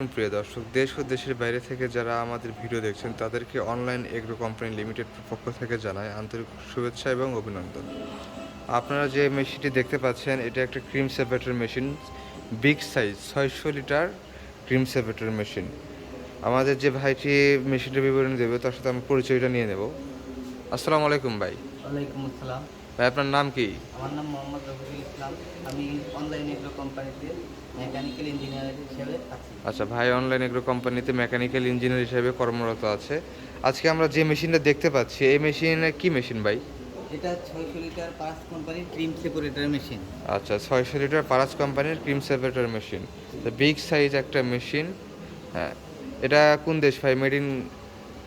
প্রিয় দর্শক, দেশ ও দেশের বাইরে থেকে যারা আমাদের ভিডিও দেখছেন, তাদেরকে অনলাইন এগ্রো কোম্পানি লিমিটেড পক্ষ থেকে জানায় আন্তরিক শুভেচ্ছা এবং অভিনন্দন। আপনারা যে মেশিনটি দেখতে পাচ্ছেন, এটা একটা cream separator machine, big size, ছয়শো লিটার ক্রিম সেপারেটর মেশিন। আমাদের যে ভাইটি মেশিনটার বিবরণ দেবে, তার সাথে আমি পরিচয়টা নিয়ে নেব। আসসালামু আলাইকুম ভাই। ওয়ালাইকুম আসসালাম। ভাই আপনার নাম কি? আমার নাম মোহাম্মদ রফিকুল ইসলাম। আমি অনলাইন এগ্রো কোম্পানিতে মেকানিক্যাল ইঞ্জিনিয়ার হিসেবে আছি। আচ্ছা ভাই অনলাইন এগ্রো কোম্পানিতে মেকানিক্যাল ইঞ্জিনিয়ার হিসেবে কর্মরত আছে। আজকে আমরা যে মেশিনটা দেখতে পাচ্ছি এই মেশিনে কি মেশিন ভাই? এটা ছয়শো লিটার পাঁচ কোম্পানির ক্রিম সেপারেটর মেশিন আচ্ছা ছয়শো লিটার পারাস কোম্পানির ক্রিম সেপারেটর মেশিন তো বিগ সাইজ একটা মেশিন হ্যাঁ। এটা কোন দেশ ভাই? Made in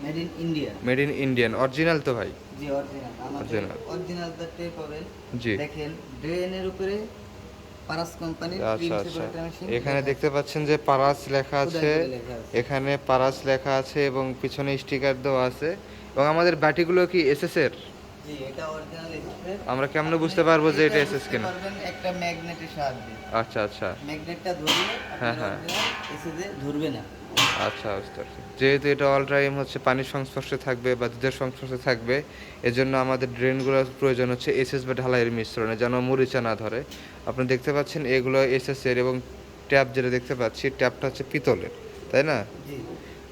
made in India made in Indian original তো ভাই। জি অরিজিনাল আমাদের অরিজিনাল দা টেপ পাবেন জি। দেখেন ড্রেনের উপরে পারাস আচ্ছা আচ্ছা। এখানে দেখতে পাচ্ছেন যে পারাস লেখা আছে। লেখা আছে। এখানে পারাস লেখা আছে এবং পিছনে স্টিকার দেওয়া আছে। এবং আমাদের ব্যাটিগুলো কি এসএস এর? আমরা কেমন বুঝতে পারব যে এটা এসএস কিনা? একটা ম্যাগনেটের সাহায্যে। আচ্ছা আচ্ছা। ম্যাগনেটটা ধরলে হ্যাঁ, হ্যাঁ। এসএসে ধরবে না। আচ্ছা বুঝতে পারছি। যেহেতু এটা অল টাইম হচ্ছে পানির সংস্পর্শে থাকবে বা দুধের সংস্পর্শে থাকবে এজন্য আমাদের ড্রেনগুলোর প্রয়োজন হচ্ছে এসএস বা ঢালাইয়ের মিশ্রণে যেন মরিচা না ধরে। আপনি দেখতে পাচ্ছেন এগুলো এসএস এর এবং ট্যাপ যেটা দেখতে পাচ্ছি ট্যাপটা হচ্ছে পিতলের তাই না?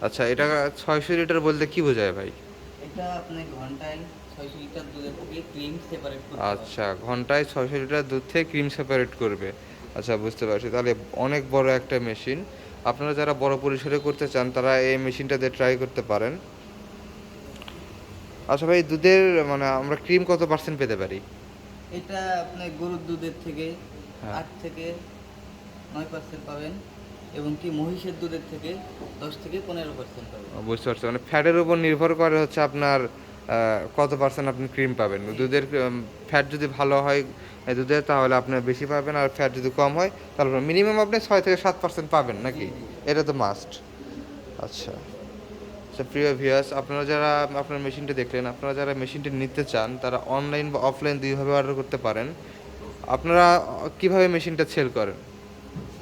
আচ্ছা এটা ছয়শো লিটার বলতে কি বোঝায় ভাই? এটা আপনি ঘন্টায় ছয়শো লিটার দুধের থেকে ক্রিম সেপারেট করতে আচ্ছা ঘন্টায় ছয়শো লিটার দুধ থেকে ক্রিম সেপারেট করবে। আচ্ছা বুঝতে পারছি। তাহলে অনেক বড় একটা মেশিন আপনারা যারা বড় পরিসরে করতে চান তারা এই মেশিনটা দিয়ে ট্রাই করতে পারেন। আচ্ছা ভাই দুধের মানে আমরা ক্রিম কত পার্সেন্ট পেতে পারি? এটা আপনি গরুর দুধের থেকে হ্যাঁ। আট থেকে নয় পার্সেন্ট পাবেন এবং কি মহিষের দুধের থেকে দশ থেকে পনেরো পার্সেন্ট পাবেন। বুঝতে পারছি। মানে ফ্যাটের উপর নির্ভর করে হচ্ছে আপনার কত পার্সেন্ট আপনি ক্রিম পাবেন? দুধের ফ্যাট যদি ভালো হয় দুধের তাহলে আপনি বেশি পাবেন আর ফ্যাট যদি কম হয়, তাহলে মিনিমাম আপনি ছয় থেকে সাত পার্সেন্ট পাবেন নাকি? এটা তো মাস্ট আচ্ছা। আচ্ছা প্রিয় ভিউয়ার্স আপনারা যারা, আপনার মেশিনটি দেখলেন, আপনারা যারা মেশিনটি নিতে চান, তারা অনলাইন বা অফলাইন দুইভাবে অর্ডার করতে পারেন। আপনারা কীভাবে মেশিনটা সেল করেন?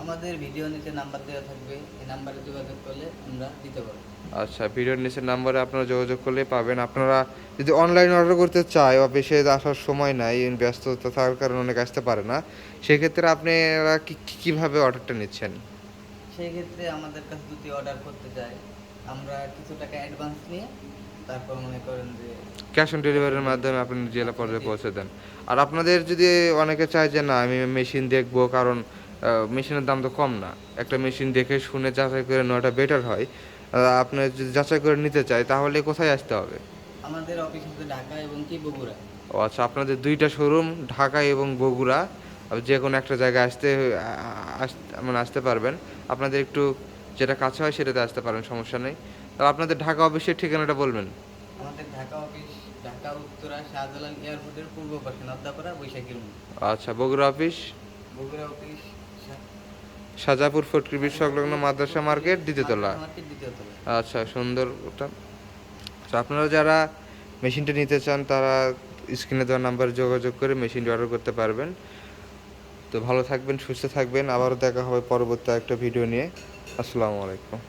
আমাদের ভিডিও নিচে নাম্বার দেওয়া থাকবে। এই নাম্বারে যোগাযোগ করলে আমরা দিতে পারব। আচ্ছা ভিডিওর নিচের নাম্বারে আপনারা যোগাযোগ করলে পাবেন। আপনারা যদি অনলাইন অর্ডার করতে চায় অফিসে আসার সময় নাই ব্যস্ততা থাকার কারণে অনেক আসতে পারে না সেক্ষেত্রে আপনারা কীভাবে অর্ডারটা নিচ্ছেন? সেই ক্ষেত্রে আমাদের কাছে যদি অর্ডার করতে চায়। আমরা কিছু টাকা অ্যাডভান্স নিয়ে তারপর মনে করেন যে ক্যাশ অন ডেলিভারির মাধ্যমে আপনি জেলা পর্যায়ে পৌঁছে দেন। আর আপনাদের যদি অনেকে চায় যে না আমি মেশিন দেখব কারণ মেশিনের দাম তো কম না। একটা মেশিন দেখে শুনে যাচাই করে নেওয়াটা বেটার হয়। আহ, আপনি যদি যাচাই করে নিতে চায় তাহলে কোথায় আসতে হবে? আমাদের অফিস হচ্ছে ঢাকা এবং কি বগুড়া। ও আচ্ছা আপনাদের দুইটা শোরুম ঢাকা এবং বগুড়া। যে কোনো একটা জায়গায় আসতে আস- মানে আসতে পারবেন। আপনাদের একটু যেটা কাছে হয় সেটাতে আসতে পারেন সমস্যা নেই। তবে আপনাদের ঢাকা অফিসের ঠিকানাটা বলবেন। আমাদের ঢাকা অফিস ঢাকা উত্তরা শাহজালাল এয়ারপোর্টের পূর্ব পাশে নদ্দাপাড়া বৈশাখী রুম আচ্ছা বগুড়া অফিস বগুড়া অফিস সাজাপুর ফটকিবির সংলগ্ন মাদ্রাসা মার্কেট দ্বিতীয়তলা আচ্ছা সুন্দর ওটা। তো আপনারা যারা মেশিনটা নিতে চান তারা স্ক্রিনে দেওয়া নাম্বারে যোগাযোগ করে মেশিনটি অর্ডার করতে পারবেন। তো ভালো থাকবেন সুস্থ থাকবেন। আবারও দেখা হবে পরবর্তী একটা ভিডিও নিয়ে। আসসালামু আলাইকুম।